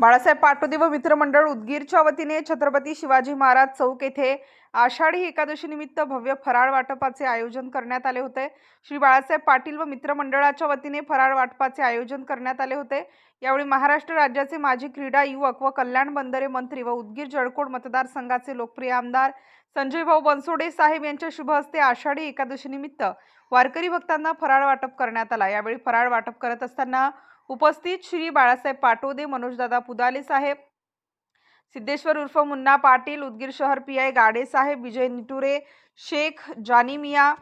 बाळासाहेब पाटोदे व मित्रमंडळ उदगीरच्या वतीने छत्रपती शिवाजी महाराज चौक येथे आषाढी एकादशी निमित्त भव्य फराळ वाटपाचे आयोजन करण्यात आले होते. श्री बाळासाहेब पाटील व मित्रमंडळाच्या वतीने फराळ वाटपाचे आयोजन करण्यात आले होते. यावेळी महाराष्ट्र राज्याचे माजी क्रीडा युवक व कल्याण बंदरे मंत्री व उदगीर जळकोट मतदारसंघाचे लोकप्रिय आमदार संजय भाऊ बनसोडे साहेब यांच्या शुभ हस्ते आषाढी एकादशी निमित्त वारकरी भक्तांना फराळ वाटप करण्यात आला. यावेळी फराळ वाटप करत असताना उपस्थित श्री बाळासाहेब पाटोदे मनोजदादा पुदाले साहेब सिद्धेश्वर उर्फ मुन्ना पाटील उदगीर शहर पी आय गाडे साहेब विजय निटुरे शेख जानिमिया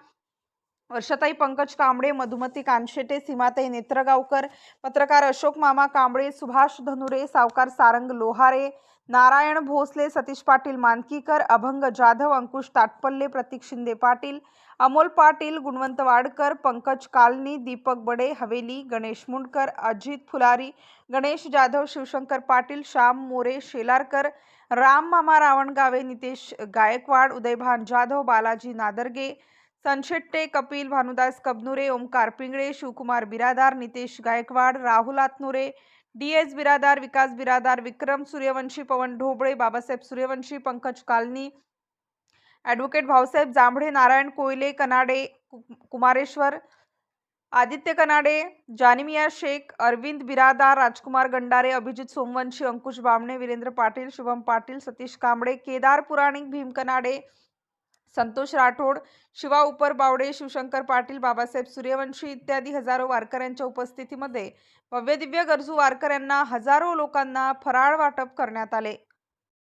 वर्षाताई पंकज कांबळे मधुमती कानशेटे सीमाताई नेत्रगावकर पत्रकार अशोक मामा कांबळे सुभाष धनुरे सावकार Sarang Lohare Narayan Bhosale Satish Patil Mankikar Abhang Jadhav Ankush Tatpalle Pratik Shinde Patil Amol Patil Gunwant Wadkar Pankaj Kalni Deepak Bade Haveli Ganesh Mundkar Ajit Phulari Ganesh Jadhav Shivshankar Patil Shyam More Shelarkar Ram Mama Ravangave Nitesh Gaikwad Udaybhan Jadhav Balaji Nadarge Sanshette Kapil Bhanudas Kabnure Omkar Pingale Shivkumar Biradar Nitesh Gaikwad Rahul Atnure D S Biradar Vikas Biradar Vikram Suryavanshi Pavan Dhoble Babasaheb Suryavanshi Pankaj Kalni advocate Bhausaheb Jambhale Narayan Koyle Kanade कु- कुमारेश्वर आदित्य कनाडे जानिमिया शेख अरविंद बिरादार राजकुमार गंडारे अभिजित सोमवंशी अंकुश बामणे वीरेंद्र पाटील शुभम पाटील सतीश कांबळे केदार पुराणिक भीम कनाडे संतोष राठोड शिवा उपर बावडे शिवशंकर पाटील बाबासाहेब सूर्यवंशी इत्यादी हजारो वारकऱ्यांच्या उपस्थितीमध्ये भव्य दिव्य गरजू वारकऱ्यांना हजारो लोकांना फराळ वाटप करण्यात आले.